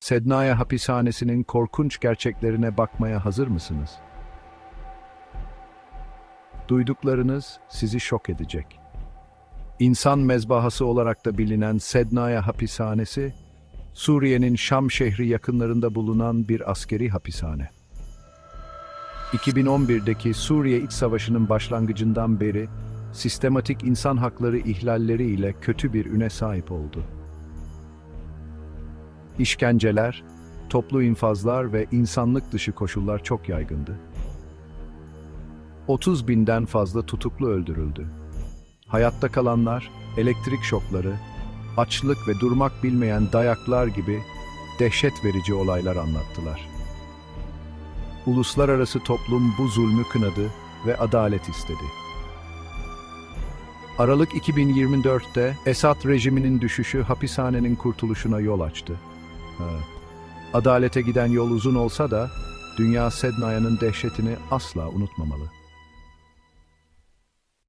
Sednaya hapishanesinin korkunç gerçeklerine bakmaya hazır mısınız? Duyduklarınız sizi şok edecek. İnsan mezbahası olarak da bilinen Sednaya hapishanesi, Suriye'nin Şam şehri yakınlarında bulunan bir askeri hapishane. 2011'deki Suriye İç Savaşı'nın başlangıcından beri sistematik insan hakları ihlalleri ile kötü bir üne sahip oldu. İşkenceler, toplu infazlar ve insanlık dışı koşullar çok yaygındı. 30 binden fazla tutuklu öldürüldü. Hayatta kalanlar, elektrik şokları, açlık ve durmak bilmeyen dayaklar gibi dehşet verici olaylar anlattılar. Uluslararası toplum bu zulmü kınadı ve adalet istedi. Aralık 2024'te Esad rejiminin düşüşü hapishanenin kurtuluşuna yol açtı. Adalete giden yol uzun olsa da dünya Sednaya'nın dehşetini asla unutmamalı.